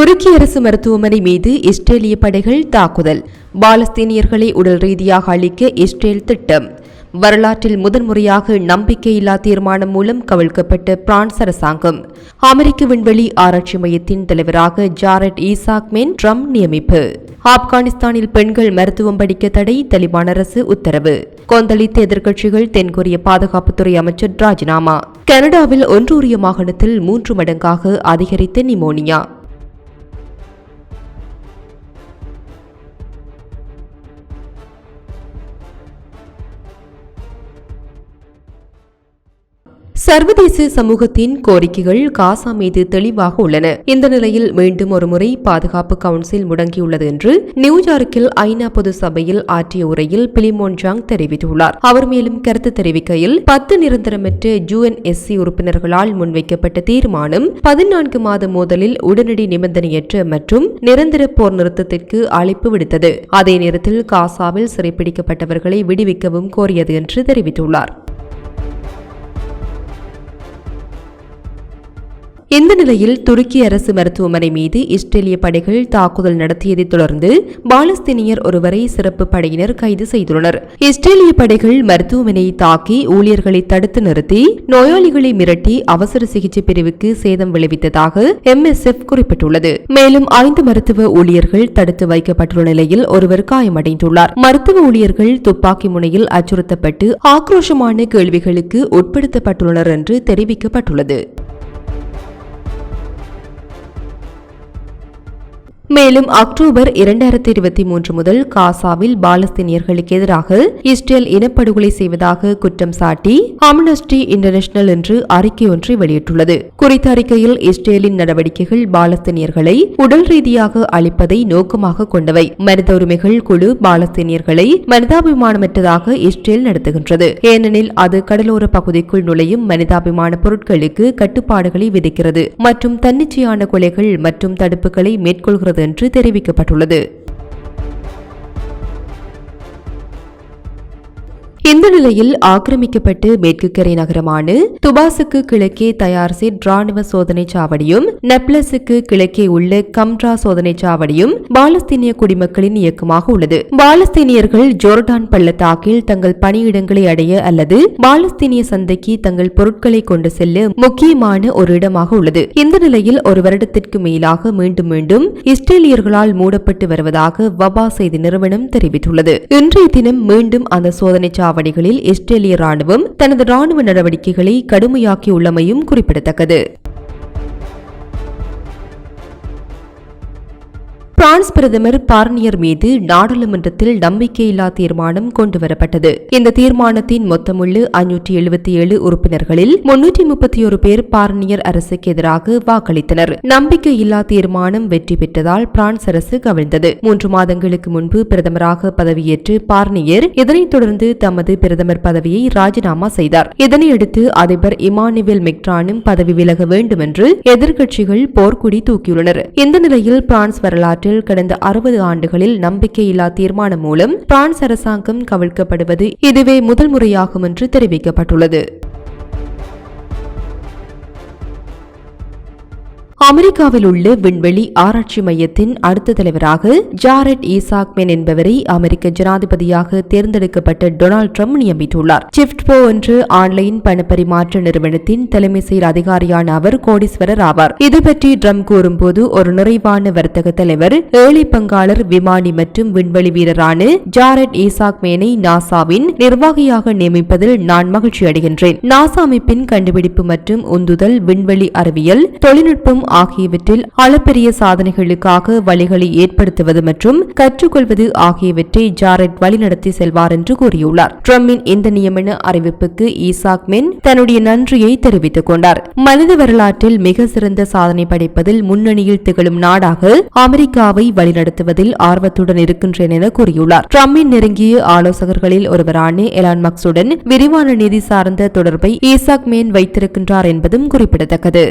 துருக்கி அரசு மருத்துவமனை மீது இஸ்ரேலிய படைகள் தாக்குதல். பாலஸ்தீனியர்களை உடல் ரீதியாக அளிக்க இஸ்ரேல் திட்டம். வரலாற்றில் முதன்முறையாக நம்பிக்கையில்லா தீர்மானம் மூலம் கவிழ்க்கப்பட்ட பிரான்ஸ் அரசாங்கம். அமெரிக்க விண்வெளி ஆராய்ச்சி மையத்தின் தலைவராக ஜாரட் ஈசாக்மேன் ட்ரம்ப் நியமிப்பு. ஆப்கானிஸ்தானில் பெண்கள் மருத்துவம் படிக்க தடை தலிபான் அரசு உத்தரவு. கொந்தளித்த எதிர்க்கட்சிகள் தென்கொரிய பாதுகாப்புத்துறை அமைச்சர் ராஜினாமா. கனடாவில் ஒன்றூரிய மாகாணத்தில் மூன்று மடங்காக அதிகரித்த நிமோனியா. சர்வதேச சமூகத்தின் கோரிக்கைகள் காசா மீது தெளிவாக உள்ளன. இந்த நிலையில் மீண்டும் ஒருமுறை பாதுகாப்பு கவுன்சில் முடங்கியுள்ளது என்று நியூயார்க்கில் ஐநா பொது சபையில் ஆற்றிய உரையில் பிலிமோன் ஜாங் தெரிவித்துள்ளார். அவர் மேலும் கருத்து தெரிவிக்கையில் பத்து நிரந்தரமற்ற யுஎன்எஸ்சி உறுப்பினர்களால் முன்வைக்கப்பட்ட தீர்மானம் பதினான்கு மாத மோதலில் உடனடி நிபந்தனையற்ற மற்றும் நிரந்தர போர் நிறுத்தத்திற்கு அழைப்பு விடுத்தது. அதே நேரத்தில் காசாவில் சிறைப்பிடிக்கப்பட்டவர்களை விடுவிக்கவும் கோரியது என்று தெரிவித்துள்ளார். இந்த நிலையில் துருக்கி அரசு மருத்துவமனை மீது இஸ்ரேலிய படைகள் தாக்குதல் நடத்தியதைத் தொடர்ந்து பாலஸ்தீனியர் ஒருவரை சிறப்பு படையினர் கைது செய்துள்ளனர். இஸ்ரேலிய படைகள் மருத்துவமனையை தாக்கி ஊழியர்களை தடுத்து நிறுத்தி நோயாளிகளை மிரட்டி அவசர சிகிச்சை பிரிவுக்கு சேதம் விளைவித்ததாக எம்எஸ்எஃப் குறிப்பிட்டுள்ளது. மேலும் ஐந்து மருத்துவ ஊழியர்கள் தடுத்து வைக்கப்பட்டுள்ள நிலையில் ஒருவர் காயமடைந்துள்ளார். மருத்துவ ஊழியர்கள் துப்பாக்கி முனையில் அச்சுறுத்தப்பட்டு ஆக்ரோஷமான கேள்விகளுக்கு உட்படுத்தப்பட்டுள்ளனர் என்று தெரிவிக்கப்பட்டுள்ளது. மேலும் அக்டோபர் இரண்டாயிரத்தி இருபத்தி மூன்று முதல் காசாவில் பாலஸ்தீனியர்களுக்கு எதிராக இஸ்ரேல் இனப்படுகொலை செய்வதாக குற்றம் சாட்டி அம்னஸ்டி இன்டர்நேஷனல் என்று அறிக்கை ஒன்றை வெளியிட்டுள்ளது. குறித்த அறிக்கையில் இஸ்ரேலின் நடவடிக்கைகள் பாலஸ்தீனியர்களை உடல் ரீதியாக அழிப்பதை நோக்கமாக கொண்டவை. மனித உரிமைகள் குழு பாலஸ்தீனியர்களை மனிதாபிமானமற்றதாக இஸ்ரேல் நடத்துகின்றது. ஏனெனில் அது கடலோர பகுதிக்குள் நுழையும் மனிதாபிமான பொருட்களுக்கு கட்டுப்பாடுகளை விதிக்கிறது. மற்றும் தன்னிச்சையான கொலைகள் மற்றும் தடுப்புகளை மேற்கொள்கிறது என்று தெரிவிக்கப்பட்டுள்ளது. இந்த நிலையில் ஆக்கிரமிக்கப்பட்டு மேற்கு கரை நகரமான துபாசுக்கு கிழக்கே தயார்சிட் ராணுவ சோதனை சாவடியும் நெப்லஸுக்கு கிழக்கே உள்ள கம்ட்ரா சோதனை சாவடியும் பாலஸ்தீனிய குடிமக்களின் இயக்கமாக உள்ளது. பாலஸ்தீனியர்கள் ஜோர்டான் பள்ளத்தாக்கில் தங்கள் பணியிடங்களை அடைய அல்லது பாலஸ்தீனிய சந்தைக்கு தங்கள் பொருட்களை கொண்டு செல்ல முக்கியமான ஒரு இடமாக உள்ளது. இந்த நிலையில் ஒரு வருடத்திற்கு மேலாக மீண்டும் மீண்டும் இஸ்ரேலியர்களால் மூடப்பட்டு வருவதாக வபா செய்தி நிறுவனம் தெரிவித்துள்ளது. இன்றைய தினம் மீண்டும் அந்த சோதனை சாவடிகளில் இஸ்ரேலிய ராணுவம் தனது ராணுவ நடவடிக்கைகளை கடுமையாக்கியுள்ளமையும் குறிப்பிடத்தக்கது. பிரான்ஸ் பிரதமர் பார்னியர் மீது நாடாளுமன்றத்தில் நம்பிக்கையில்லா தீர்மானம் கொண்டுவரப்பட்டது. இந்த தீர்மானத்தின் மொத்தமுள்ள ஐநூற்றி எழுபத்தி ஏழு உறுப்பினர்களில் முன்னூற்றி முப்பத்தி ஒரு பேர் பார்னியர் அரசுக்கு எதிராக வாக்களித்தனர். நம்பிக்கையில்லா தீர்மானம் வெற்றி பெற்றதால் பிரான்ஸ் அரசு கவிழ்ந்தது. மூன்று மாதங்களுக்கு முன்பு பிரதமராக பதவியேற்று பார்னியர் இதனைத் தொடர்ந்து தமது பிரதமர் பதவியை ராஜினாமா செய்தார். இதனையடுத்து அதிபர் இமானுவேல் மெக்ரானும் பதவி விலக வேண்டும் என்று எதிர்க்கட்சிகள் போர்க்குடி தூக்கியுள்ளனர். இந்த நிலையில் பிரான்ஸ் வரலாற்றில் நாட்டில் கடந்த அறுபது ஆண்டுகளில் நம்பிக்கையில்லா தீர்மானம் மூலம் பிரான்ஸ் அரசாங்கம் கவிழ்க்கப்படுவது இதுவே முதல் முறையாகும் என்று தெரிவிக்கப்பட்டுள்ளது. அமெரிக்காவில் உள்ள விண்வெளி ஆராய்ச்சி மையத்தின் அடுத்த தலைவராக ஜாரட் ஈசாக்மென் என்பவரை அமெரிக்க ஜனாதிபதியாக தேர்ந்தெடுக்கப்பட்ட டொனால்டு ட்ரம்ப் நியமித்துள்ளார். சிப்ட்போ என்று ஆன்லைன் பணப்பரிமாற்ற நிறுவனத்தின் தலைமை செயல் அதிகாரியான அவர் கோடீஸ்வரர் ஆவார். இது பற்றி ட்ரம்ப் கூறும்போது ஒரு நிறைவான வர்த்தக தலைவர் ஏழை பங்காளர் விமானி மற்றும் விண்வெளி வீரரான ஜாரட் ஈசாக்மேனை நாசாவின் நிர்வாகியாக நியமிப்பதில் நான் மகிழ்ச்சி அடைகின்றேன் நாசா அமைப்பின் கண்டுபிடிப்பு மற்றும் உந்துதல் விண்வெளி அறிவியல் தொழில்நுட்பம் ஆகியவற்றில் அளப்பெரிய சாதனைகளுக்காக வழிகளை ஏற்படுத்துவது மற்றும் கற்றுக்கொள்வது ஆகியவற்றை ஜாரெட் வழிநடத்தி செல்வார் என்று கூறியுள்ளார். ட்ரம்பின் இந்த நியமன அறிவிப்புக்கு ஈசாக் மென் தன்னுடைய நன்றியை தெரிவித்துக் கொண்டார். மனித வரலாற்றில் மிக சிறந்த சாதனை படைப்பதில் முன்னணியில் திகழும் நாடாக அமெரிக்காவை வழிநடத்துவதில் ஆர்வத்துடன் இருக்கின்றேன் என கூறியுள்ளார். ட்ரம்பின் நெருங்கிய ஆலோசகர்களில் ஒருவரான எலான் மக்ஸுடன் விரிவான நிதி சார்ந்த தொடர்பை ஈசாக் மேன் வைத்திருக்கின்றார் என்பதும் குறிப்பிடத்தக்கது.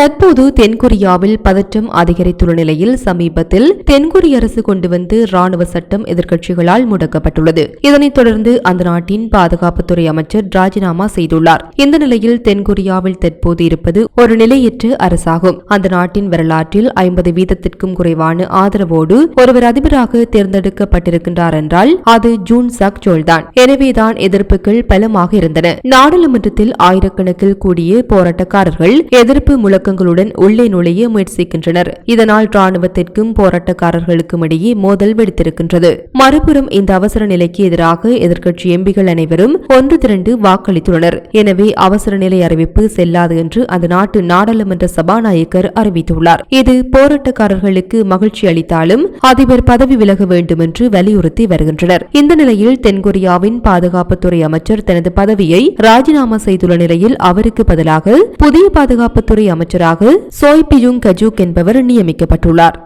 தற்போது தென்கொரியாவில் பதற்றம் அதிகரித்துள்ள நிலையில் சமீபத்தில் தென்கொரிய அரசு கொண்டு வந்து ராணுவ சட்டம் எதிர்க்கட்சிகளால் முடக்கப்பட்டுள்ளது. இதனைத் தொடர்ந்து அந்த நாட்டின் பாதுகாப்புத்துறை அமைச்சர் ராஜினாமா செய்துள்ளார். இந்த நிலையில் தென்கொரியாவில் தற்போது இருப்பது ஒரு நிலையற்ற அரசாகும். அந்த நாட்டின் வரலாற்றில் ஐம்பது வீதத்திற்கும் குறைவான ஆதரவோடு ஒருவர் அதிபராக தேர்ந்தெடுக்கப்பட்டிருக்கின்றார் என்றால் அது ஜூன் சக் ஜோல் தான் எனவேதான் எதிர்ப்புகள் பலமாக இருந்தன. நாடாளுமன்றத்தில் ஆயிரக்கணக்கில் கூடிய போராட்டக்காரர்கள் எதிர்ப்பு முழக்க முழக்கங்களுடன் உள்ளே நுழைய முயற்சிக்கின்றனர். இதனால் ராணுவத்திற்கும் போராட்டக்காரர்களுக்கும் இடையே மோதல் வெடித்திருக்கின்றது. மறுபுறம் இந்த அவசர நிலைக்கு எதிராக எதிர்க்கட்சி எம்பிகள் அனைவரும் ஒன்று திரண்டு வாக்களித்துள்ளனர். எனவே அவசர நிலை அறிவிப்பு செல்லாது என்று அந்த நாட்டு நாடாளுமன்ற சபாநாயகர் அறிவித்துள்ளார். இது போராட்டக்காரர்களுக்கு மகிழ்ச்சி அளித்தாலும் அதிபர் பதவி விலக வேண்டும் என்று வலியுறுத்தி வருகின்றனர். இந்த நிலையில் தென்கொரியாவின் பாதுகாப்புத்துறை அமைச்சர் தனது பதவியை ராஜினாமா செய்துள்ள நிலையில் அவருக்கு பதிலாக புதிய பாதுகாப்புத்துறை அமைச்சர் அமைச்சராக சோய் பியூங் கஜூக் என்பவர் நியமிக்கப்பட்டுள்ளார்.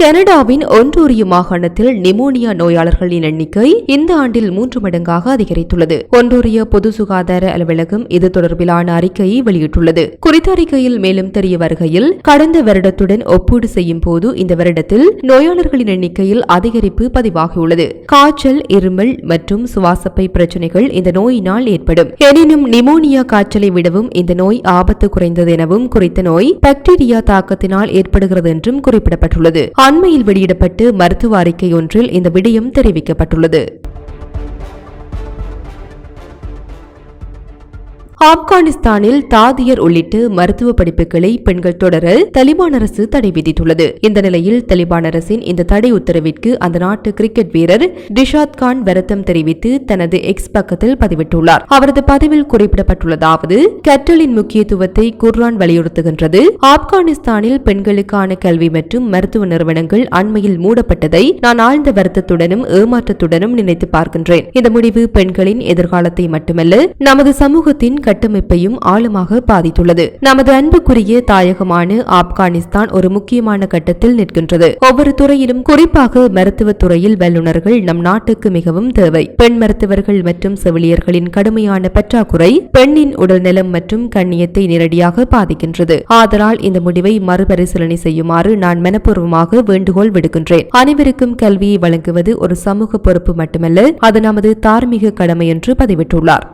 கனடாவின் ஒன்டோரியோ மாகாணத்தில் நிமோனியா நோயாளர்களின் எண்ணிக்கை இந்த ஆண்டில் மூன்று மடங்காக அதிகரித்துள்ளது. ஒன்டோரியோ பொது சுகாதார அலுவலகம் இது தொடர்பிலான அறிக்கையை வெளியிட்டுள்ளது. குறித்த அறிக்கையில் மேலும் தெரிய வருகையில் கடந்த வருடத்துடன் ஒப்பீடு செய்யும் போது இந்த வருடத்தில் நோயாளர்களின் எண்ணிக்கையில் அதிகரிப்பு பதிவாகியுள்ளது. காய்ச்சல் இருமல் மற்றும் சுவாசப்பை பிரச்சினைகள் இந்த நோயினால் ஏற்படும். எனினும் நிமோனியா காய்ச்சலை விடவும் இந்த நோய் ஆபத்து குறைந்தது எனவும் குறித்த நோய் பாக்டீரியா தாக்கத்தினால் ஏற்படுகிறது என்றும் குறிப்பிடப்பட்டுள்ளது. அண்மையில் வெளியிடப்பட்டு மருத்துவ அறிக்கை ஒன்றில் இந்த விடயம் தெரிவிக்கப்பட்டுள்ளது. ஆப்கானிஸ்தானில் தாதியர் உள்ளிட்ட மருத்துவ படிப்புகளை பெண்கள் தொடர தலிபான் அரசு தடை விதித்துள்ளது. இந்த நிலையில் தலிபான் அரசின் இந்த தடை உத்தரவிற்கு அந்த நாட்டு கிரிக்கெட் வீரர் டிஷாத் கான் வருத்தம் தெரிவித்து தனது எக்ஸ் பக்கத்தில் பதிவிட்டுள்ளார். அவரது பதிவில் குறிப்பிடப்பட்டுள்ளதாவது கற்றலின் முக்கியத்துவத்தை குர்ரான் வலியுறுத்துகின்றது. ஆப்கானிஸ்தானில் பெண்களுக்கான கல்வி மற்றும் மருத்துவ நிறுவனங்கள் அண்மையில் மூடப்பட்டதை நான் ஆழ்ந்த வருத்தத்துடனும் ஏமாற்றத்துடனும் நினைத்து பார்க்கின்றேன். இந்த முடிவு பெண்களின் எதிர்காலத்தை மட்டுமல்ல நமது சமூகத்தின் கட்டமைப்பையும் ஆழமாக பாதித்துள்ளது. நமது அன்புக்குரிய தாயகமான ஆப்கானிஸ்தான் ஒரு முக்கியமான கட்டத்தில் நிற்கின்றது. ஒவ்வொரு துறையிலும் குறிப்பாக மருத்துவ துறையில் வல்லுநர்கள் நம் நாட்டுக்கு மிகவும் தேவை. பெண் மருத்துவர்கள் மற்றும் செவிலியர்களின் கடுமையான பற்றாக்குறை பெண்ணின் உடல்நலம் மற்றும் கண்ணியத்தை நேரடியாக பாதிக்கின்றது. ஆதலால் இந்த முடிவை மறுபரிசீலனை செய்யுமாறு நான் மனப்பூர்வமாக வேண்டுகோள் விடுக்கின்றேன். அனைவருக்கும் கல்வியை வழங்குவது ஒரு சமூக பொறுப்பு மட்டுமல்ல அது நமது தார்மீக கடமை என்று பதிவிட்டுள்ளார்.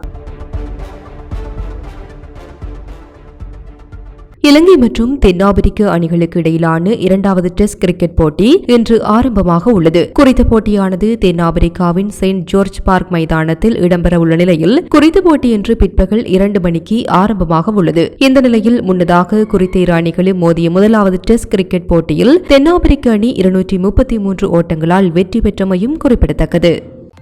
இலங்கை மற்றும் தென்னாப்பிரிக்க அணிகளுக்கு இடையிலான இரண்டாவது டெஸ்ட் கிரிக்கெட் போட்டி இன்று ஆரம்பமாக உள்ளது. குறித்த போட்டியானது தென்னாப்பிரிக்காவின் செயின்ட் ஜோர்ஜ் பார்க் மைதானத்தில் இடம்பெறவுள்ள நிலையில் குறித்த போட்டி இன்று பிற்பகல் இரண்டு மணிக்கு ஆரம்பமாக உள்ளது. இந்த நிலையில் முன்னதாக குறித்த இரு அணிகளும் மோதிய முதலாவது டெஸ்ட் கிரிக்கெட் போட்டியில் தென்னாப்பிரிக்க அணி இருநூற்றி முப்பத்தி மூன்று ஓட்டங்களால் வெற்றி பெற்றமையும் குறிப்பிடத்தக்கது.